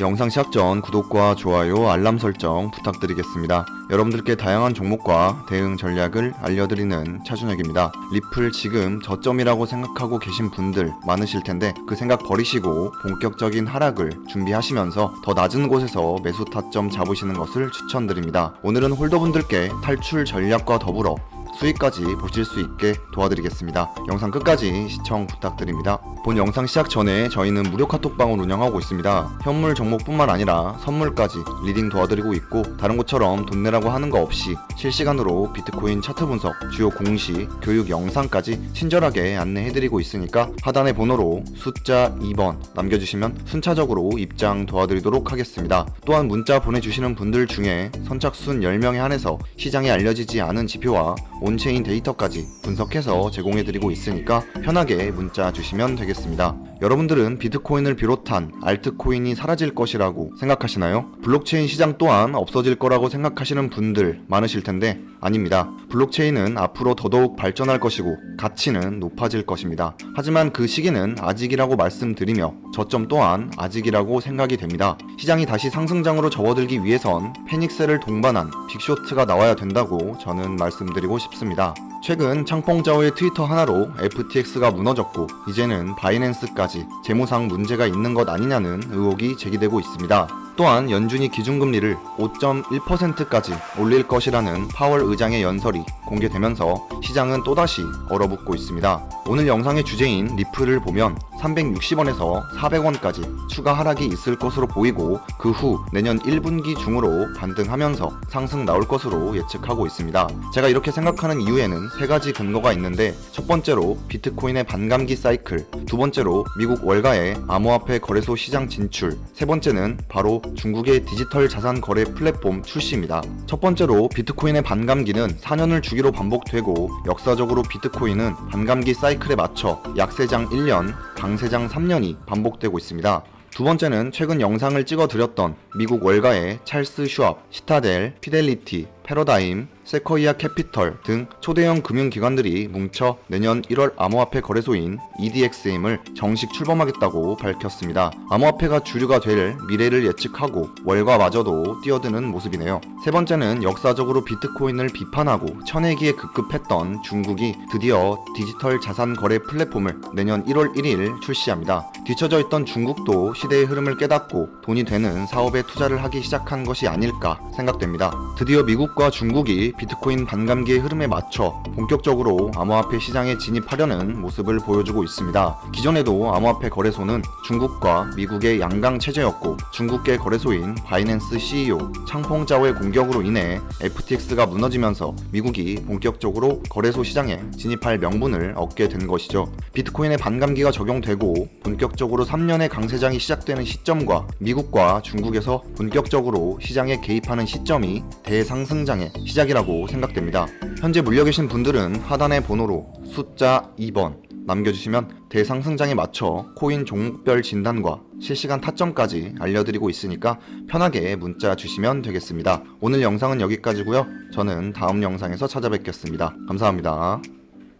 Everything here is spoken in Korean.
영상 시작 전 구독과 좋아요, 알람 설정 부탁드리겠습니다. 여러분들께 다양한 종목과 대응 전략을 알려드리는 차준혁입니다. 리플 지금 저점이라고 생각하고 계신 분들 많으실 텐데 그 생각 버리시고 본격적인 하락을 준비하시면서 더 낮은 곳에서 매수 타점 잡으시는 것을 추천드립니다. 오늘은 홀더분들께 탈출 전략과 더불어 수익까지 보실 수 있게 도와드리겠습니다. 영상 끝까지 시청 부탁드립니다. 본 영상 시작 전에 저희는 무료 카톡방을 운영하고 있습니다. 현물 종목뿐만 아니라 선물까지 리딩 도와드리고 있고 다른 곳처럼 돈 내라고 하는 거 없이 실시간으로 비트코인 차트 분석, 주요 공시, 교육 영상까지 친절하게 안내해드리고 있으니까 하단의 번호로 숫자 2번 남겨주시면 순차적으로 입장 도와드리도록 하겠습니다. 또한 문자 보내주시는 분들 중에 선착순 10명에 한해서 시장에 알려지지 않은 지표와 온체인 데이터까지 분석해서 제공해드리고 있으니까 편하게 문자 주시면 되겠습니다. 여러분들은 비트코인을 비롯한 알트코인이 사라질 것이라고 생각하시나요? 블록체인 시장 또한 없어질 거라고 생각하시는 분들 많으실 텐데 아닙니다. 블록체인은 앞으로 더더욱 발전할 것이고 가치는 높아질 것입니다. 하지만 그 시기는 아직이라고 말씀드리며 저점 또한 아직이라고 생각이 됩니다. 시장이 다시 상승장으로 접어들기 위해선 페닉스를 동반한 빅쇼트가 나와야 된다고 저는 말씀드리고 싶습니다. 최근 창펑자오의 트위터 하나로 FTX가 무너졌고 이제는 바이낸스까지 재무상 문제가 있는 것 아니냐는 의혹이 제기되고 있습니다. 또한 연준이 기준금리를 5.1%까지 올릴 것이라는 파월 의장의 연설이 공개되면서 시장은 또다시 얼어붙고 있습니다. 오늘 영상의 주제인 리플을 보면 360원에서 400원까지 추가 하락이 있을 것으로 보이고 그 후 내년 1분기 중으로 반등하면서 상승 나올 것으로 예측하고 있습니다. 제가 이렇게 생각하는 이유에는 세 가지 근거가 있는데 첫 번째로 비트코인의 반감기 사이클, 두 번째로 미국 월가의 암호화폐 거래소 시장 진출, 세 번째는 바로 중국의 디지털 자산 거래 플랫폼 출시입니다. 첫 번째로 비트코인의 반감기는 4년을 주기로 반복되고 역사적으로 비트코인은 반감기 사이클에 맞춰 약세장 1년, 강세장 3년이 반복되고 있습니다. 두 번째는 최근 영상을 찍어 드렸던 미국 월가의 찰스 슈압, 시타델, 피델리티, 패러다임, 세커이아 캐피털 등 초대형 금융기관들이 뭉쳐 내년 1월 암호화폐 거래소인 EDXM을 정식 출범하겠다고 밝혔습니다. 암호화폐가 주류가 될 미래를 예측하고 월가마저도 뛰어드는 모습이네요. 세 번째는 역사적으로 비트코인을 비판하고 천회기에 급급했던 중국이 드디어 디지털 자산 거래 플랫폼을 내년 1월 1일 출시합니다. 뒤처져 있던 중국도 시대의 흐름을 깨닫고 돈이 되는 사업에 투자를 하기 시작한 것이 아닐까 생각됩니다. 드디어 미국과 중국이 비트코인 반감기의 흐름에 맞춰 본격적으로 암호화폐 시장에 진입하려는 모습을 보여주고 있습니다. 기존에도 암호화폐 거래소는 중국과 미국의 양강 체제였고 중국계 거래소인 바이낸스 CEO 창펑자오의 공격으로 인해 FTX가 무너지면서 미국이 본격적으로 거래소 시장에 진입할 명분을 얻게 된 것이죠. 비트코인의 반감기가 적용되고 본격적으로 3년의 강세장이 시작되는 시점과 미국과 중국에서 본격적으로 시장에 개입하는 시점이 대상승장의 시작이라 고 생각됩니다. 현재 물려 계신 분들은 하단의 번호로 숫자 2번 남겨주시면 대상승장에 맞춰 코인 종목별 진단과 실시간 타점까지 알려드리고 있으니까 편하게 문자 주시면 되겠습니다. 오늘 영상은 여기까지고요. 저는 다음 영상에서 찾아뵙겠습니다. 감사합니다.